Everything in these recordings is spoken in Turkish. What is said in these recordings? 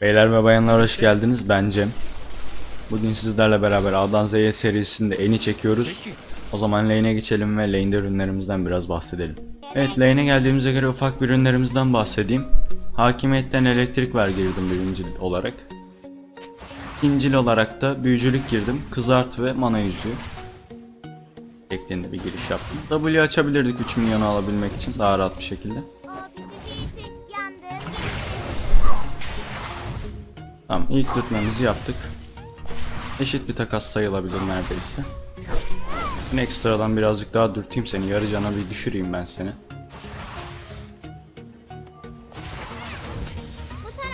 Beyler ve bayanlar hoş geldiniz. Ben Cem. Bugün sizlerle beraber A'dan Z'ye serisinde eni çekiyoruz. O zaman lane'e geçelim ve lane'de ürünlerimizden biraz bahsedelim. Evet lane'e geldiğimize göre ufak bir ürünlerimizden bahsedeyim. Hakimiyetten elektrik ver girdim birinci olarak. İkincil olarak da büyücülük girdim. Kızart ve mana yüzüğü. Şeklinde bir giriş yaptım. W açabilirdik 3 milyonu alabilmek için daha rahat bir şekilde. Tamam ilk dürtmemizi yaptık. Eşit bir takas sayılabilir neredeyse. Yine ekstradan birazcık daha dürteyim seni. Yarı cana bir düşüreyim ben seni.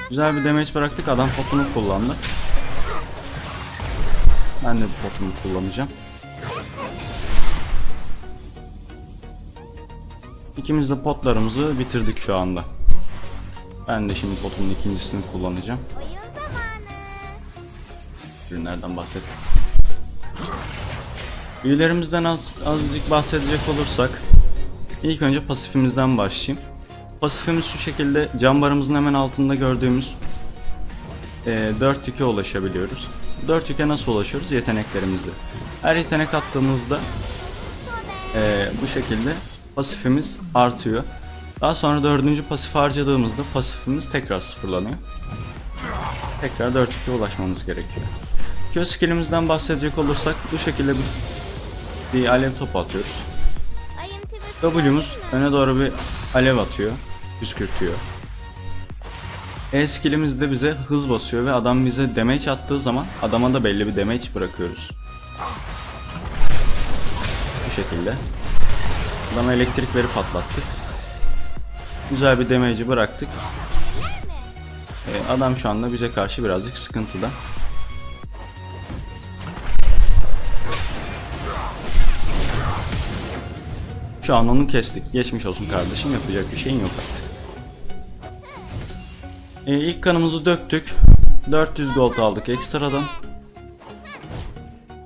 Güzel bir damage bıraktık. Adam potunu kullandı. Ben de bu potumu kullanacağım. İkimiz de potlarımızı bitirdik şu anda. Ben de şimdi potumun ikincisini kullanacağım. Ürünlerden bahsettik. Büyülerimizden az, azıcık bahsedecek olursak ilk önce pasifimizden başlayayım. Pasifimiz şu şekilde cam barımızın hemen altında gördüğümüz e, 4 tüke ulaşabiliyoruz. 4 tüke nasıl ulaşıyoruz? Yeteneklerimizle. Her yetenek attığımızda e, bu şekilde pasifimiz artıyor. Daha sonra dördüncü pasif harcadığımızda pasifimiz tekrar sıfırlanıyor tekrar 4 2 ulaşmamız gerekiyor. Q skillimizden bahsedecek olursak bu şekilde bir, bir alev topu atıyoruz. W'muz öne doğru bir alev atıyor, püskürtüyor. E skillimiz de bize hız basıyor ve adam bize damage attığı zaman adama da belli bir damage bırakıyoruz. Bu şekilde. Adama elektrik verip patlattık. Güzel bir damage'i bıraktık. Ee, adam şu anda bize karşı birazcık sıkıntıda. Şu an onu kestik. Geçmiş olsun kardeşim. Yapacak bir şeyin yok artık. Ee, ilk kanımızı döktük. 400 gold aldık ekstradan.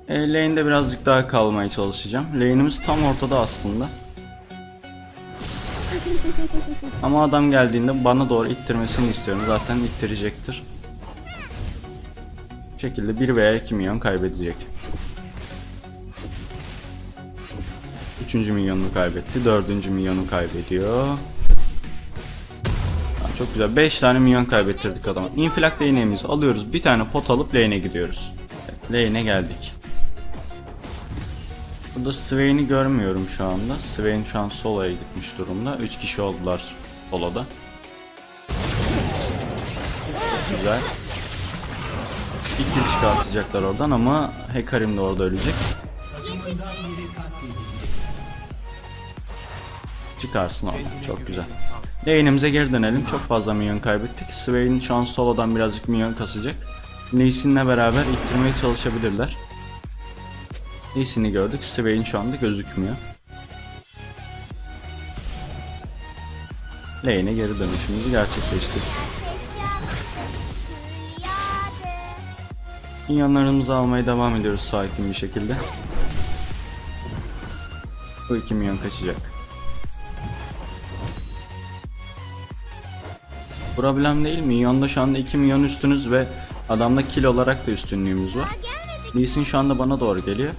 Ee, lane'de birazcık daha kalmaya çalışacağım. Lane'imiz tam ortada aslında. Ama adam geldiğinde bana doğru ittirmesini istiyorum. Zaten ittirecektir. Bu şekilde 1 veya 2 milyon kaybedecek. Üçüncü milyonunu kaybetti. Dördüncü milyonu kaybediyor. Çok güzel. 5 tane milyon kaybettirdik adama. Infilak lane'imizi alıyoruz. Bir tane pot alıp lane'e gidiyoruz. Evet, lane'e geldik. Burada Swain'i görmüyorum şu anda. Swain şu an solo'ya gitmiş durumda. 3 kişi oldular solo'da. Güzel. İki kill çıkartacaklar oradan ama Hekarim de orada ölecek. Çıkarsın oradan. Çok güzel. Lane'imize geri dönelim. Çok fazla minyon kaybettik. Swain şu an solo'dan birazcık minyon kasacak. Lee beraber ittirmeye çalışabilirler. Lee'sini gördük. Swain şu anda gözükmüyor. Lane'e geri dönüşümüzü gerçekleştirdik. Minyonlarımızı almaya devam ediyoruz sakin bir şekilde. Bu iki minyon kaçacak. Problem değil. Minyonda şu anda 2 milyon üstünüz ve adamda kill olarak da üstünlüğümüz var. Lee şu anda bana doğru geliyor.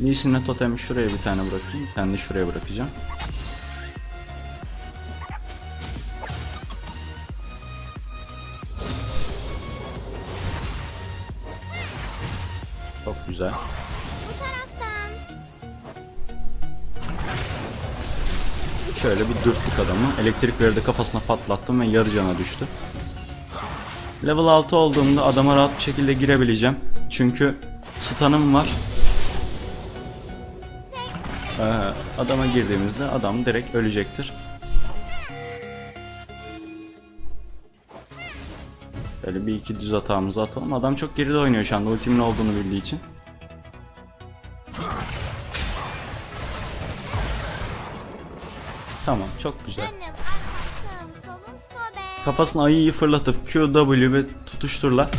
Lee totemi şuraya bir tane bırakayım. Bir de şuraya bırakacağım. Çok güzel. Şöyle bir dürttük adamı. Elektrik verdi kafasına patlattım ve yarı cana düştü. Level 6 olduğumda adama rahat bir şekilde girebileceğim. Çünkü stun'ım var. Ee, adama girdiğimizde adam direkt ölecektir. Böyle bir iki düz atağımızı atalım. Adam çok geride oynuyor şu anda ultimin olduğunu bildiği için. Tamam çok güzel. Kafasına ayıyı fırlatıp Q, W ve tutuşturlar.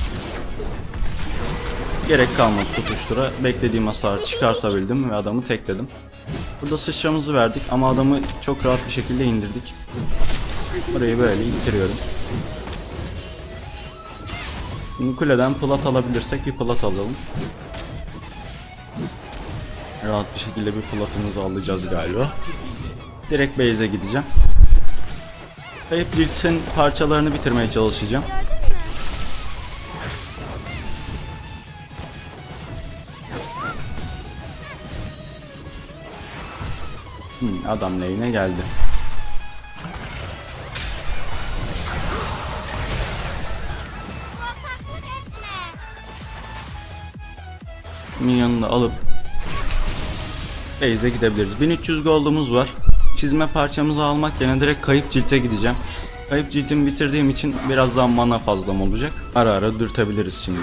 Gerek kalmadı tutuştura. Beklediğim hasarı çıkartabildim ve adamı tekledim. Burada sıçramızı verdik ama adamı çok rahat bir şekilde indirdik. Burayı böyle ittiriyorum. Şimdi kuleden plat alabilirsek bir plat alalım. Rahat bir şekilde bir platımızı alacağız galiba. Direkt base'e gideceğim. Kayıp ciltin parçalarını bitirmeye çalışacağım. Hmm, adam lane'e geldi. Minyonunu alıp base'e gidebiliriz. 1300 gold'umuz var. Çizme parçamızı almak yerine direkt kayıp cilte gideceğim. Kayıp ciltimi bitirdiğim için biraz daha mana fazlam olacak. Ara ara dürtebiliriz şimdi.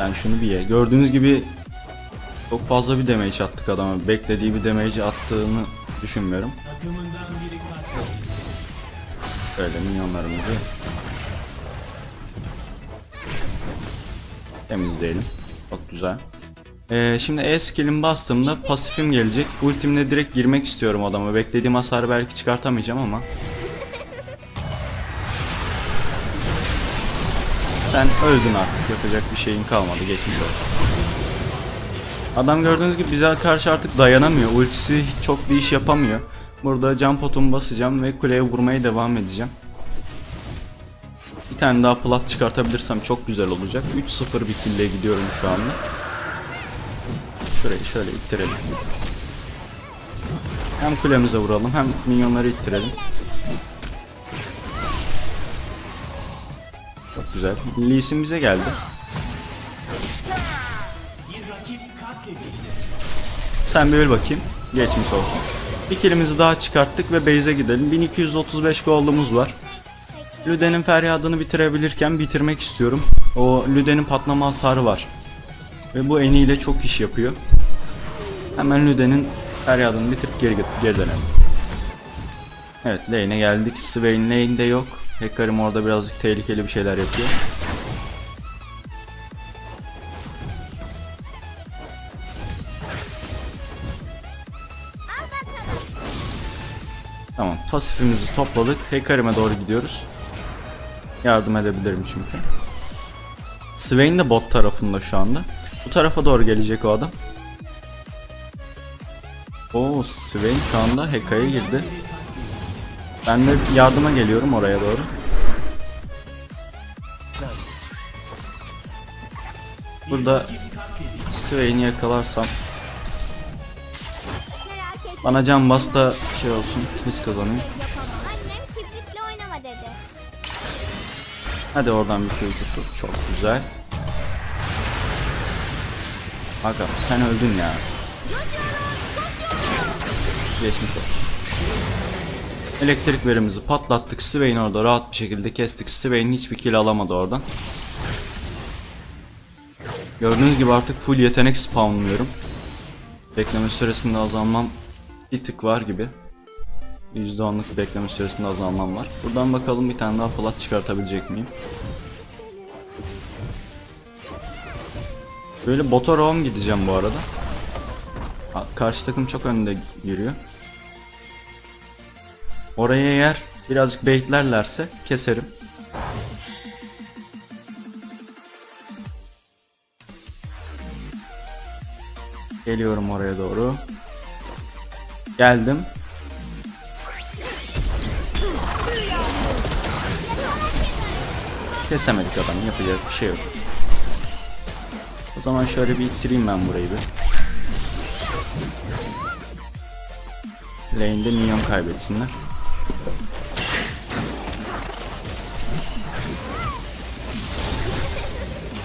Yani şunu bir ye. Gördüğünüz gibi çok fazla bir damage attık adama. Beklediği bir damage attığını düşünmüyorum. Böyle minyonlarımızı temizleyelim. Çok güzel. Ee, şimdi E skill'imi bastığımda pasifim gelecek. Ultimle direkt girmek istiyorum adama. Beklediğim hasarı belki çıkartamayacağım ama. Sen öldün artık. Yapacak bir şeyin kalmadı. Geçmiş olsun. Adam gördüğünüz gibi bize karşı artık dayanamıyor. Ultisi çok bir iş yapamıyor. Burada can potumu basacağım ve kuleye vurmaya devam edeceğim. Bir tane daha plat çıkartabilirsem çok güzel olacak. 3-0 bir kille gidiyorum şu anda. Şurayı şöyle ittirelim. Hem kulemize vuralım hem minyonları ittirelim. Çok güzel. Lee Sin bize geldi. Sen bir öl bakayım. Geçmiş olsun. Bir killimizi daha çıkarttık ve base'e gidelim. 1235 gold'umuz var. Lüden'in feryadını bitirebilirken bitirmek istiyorum. O Lüden'in patlama hasarı var. Ve bu eniyle çok iş yapıyor. Hemen Lüden'in feryadını bitirip geri, geri dönelim. Evet lane'e geldik. Swain lane'de yok. Hekarim orada birazcık tehlikeli bir şeyler yapıyor. Tamam pasifimizi topladık. Hekarim'e doğru gidiyoruz. Yardım edebilirim çünkü. Swain de bot tarafında şu anda. Bu tarafa doğru gelecek o adam. Oo Swain şu anda Heka'ya girdi. Ben de yardıma geliyorum oraya doğru. Burada Swain'i yakalarsam bana can bas da şey olsun hız kazanayım. Hadi oradan bir köy tuttu. Çok güzel. Aga sen öldün ya. Geçmiş olsun. Elektrik verimizi patlattık. Swain orada rahat bir şekilde kestik. Swain hiçbir kill alamadı oradan. Gördüğünüz gibi artık full yetenek spawnlıyorum. Bekleme süresinde azalmam bir tık var gibi. %10'luk bir bekleme süresinde azalmam var. Buradan bakalım bir tane daha plat çıkartabilecek miyim? Böyle bota roam gideceğim bu arada. Karşı takım çok önde yürüyor. Oraya eğer birazcık baitlerlerse keserim. Geliyorum oraya doğru. Geldim. Kesemedik adamı yapacak bir şey yok. O zaman şöyle bir ittireyim ben burayı bir. Lane'de minyon kaybetsinler.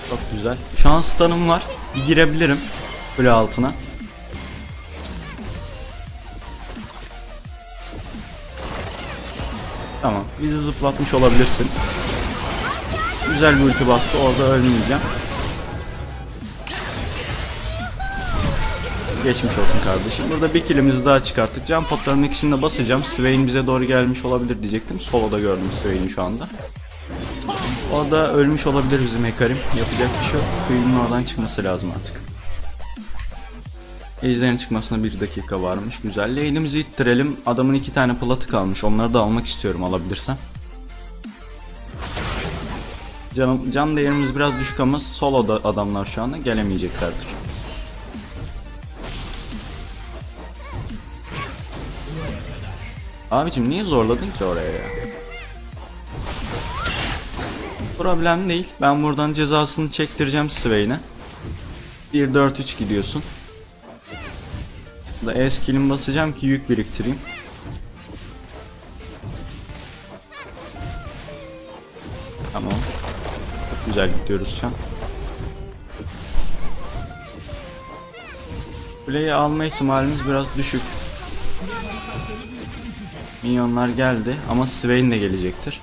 Çok güzel. Şu an stun'ım var. Bir girebilirim. Kule altına. Tamam. Bizi zıplatmış olabilirsin. Güzel bir ulti bastı. Orada ölmeyeceğim. Geçmiş olsun kardeşim. Burada bir killimizi daha çıkarttık. Can potlarının ikisini de basacağım. Swain bize doğru gelmiş olabilir diyecektim. Solo'da gördüm Swain'i şu anda. Orada ölmüş olabilir bizim Hekarim. Yapacak bir şey yok. Queen'in oradan çıkması lazım artık. Ejder'in çıkmasına bir dakika varmış. Güzel. Lane'imizi ittirelim. Adamın iki tane platı kalmış. Onları da almak istiyorum alabilirsem. Can, can değerimiz biraz düşük ama solo da adamlar şu anda gelemeyeceklerdir. Abicim niye zorladın ki oraya ya? Problem değil. Ben buradan cezasını çektireceğim Swain'e. 1-4-3 gidiyorsun. Da E basacağım ki yük biriktireyim. Tamam. Çok güzel gidiyoruz şu an. Kuleyi alma ihtimalimiz biraz düşük. Minyonlar geldi ama Swain de gelecektir.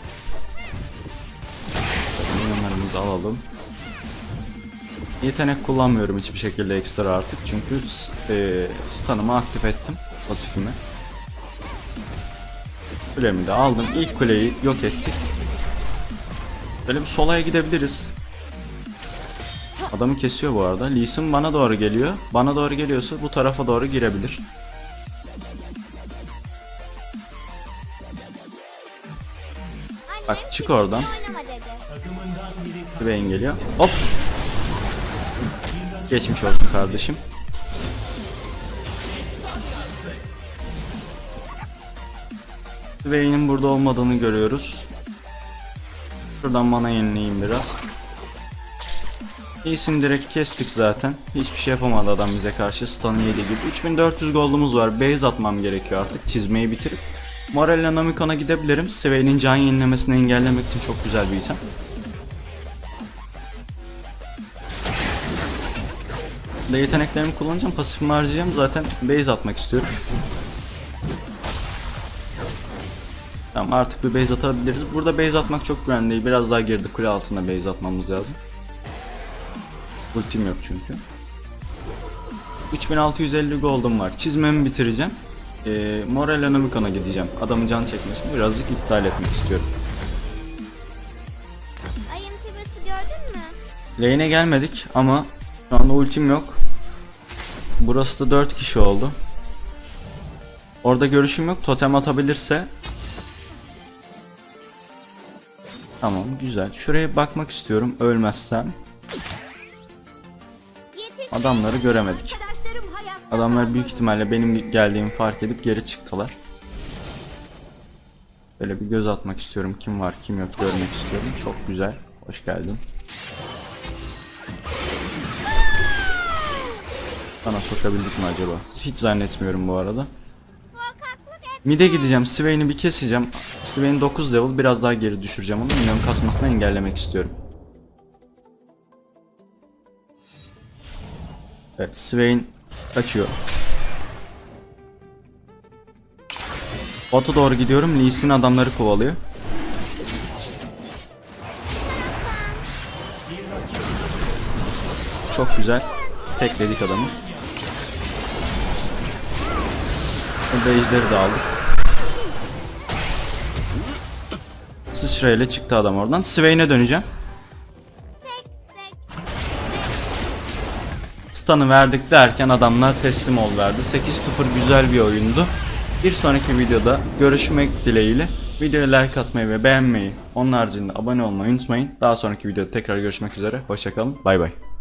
Minyonlarımızı alalım. Yetenek kullanmıyorum hiçbir şekilde ekstra artık çünkü e, stun'ımı aktif ettim pasifimi. Kulemi de aldım. İlk kuleyi yok ettik. Böyle bir solaya gidebiliriz. Adamı kesiyor bu arada. Lee Sin bana doğru geliyor. Bana doğru geliyorsa bu tarafa doğru girebilir. Çık oradan. Swain geliyor. Hop. Geçmiş olsun kardeşim. Swain'in burada olmadığını görüyoruz. Şuradan mana yenileyim biraz. İyisin direkt kestik zaten. Hiçbir şey yapamadı adam bize karşı. Stun yedi gibi. 3400 gold'umuz var. Base atmam gerekiyor artık. Çizmeyi bitirip. Morel'le Namikon'a gidebilirim. Swain'in can yenilemesini engellemek için çok güzel bir item. da yeteneklerimi kullanacağım. Pasifimi harcayacağım. Zaten base atmak istiyorum. Tamam artık bir base atabiliriz. Burada base atmak çok güvenli değil. Biraz daha geride kule altında base atmamız lazım. Ultim yok çünkü. 3650 gold'um var. Çizmemi bitireceğim. Ee, Morel Anamikon'a gideceğim. Adamın can çekmesini birazcık iptal etmek istiyorum. Ayım gördün mü? Lane'e gelmedik ama şu anda ultim yok. Burası da 4 kişi oldu. Orada görüşüm yok. Totem atabilirse Tamam güzel. Şuraya bakmak istiyorum ölmezsem. Adamları göremedik. Adamlar büyük ihtimalle benim geldiğimi fark edip geri çıktılar. Böyle bir göz atmak istiyorum. Kim var kim yok görmek istiyorum. Çok güzel. Hoş geldin. Sana sokabildik mi acaba? Hiç zannetmiyorum bu arada. Mid'e gideceğim. Swain'i bir keseceğim. Swain 9 level. Biraz daha geri düşüreceğim onu. Minyon kasmasını engellemek istiyorum. Evet Swain kaçıyor. Bota doğru gidiyorum. Lee Sin adamları kovalıyor. Çok güzel. Tekledik adamı. Burada ejderi de aldık. Sıçrayla çıktı adam oradan. Swain'e döneceğim. Stun'ı verdik derken adamlar teslim ol verdi. 8-0 güzel bir oyundu. Bir sonraki videoda görüşmek dileğiyle. Videoya like atmayı ve beğenmeyi, onun haricinde abone olmayı unutmayın. Daha sonraki videoda tekrar görüşmek üzere. Hoşçakalın. Bay bay.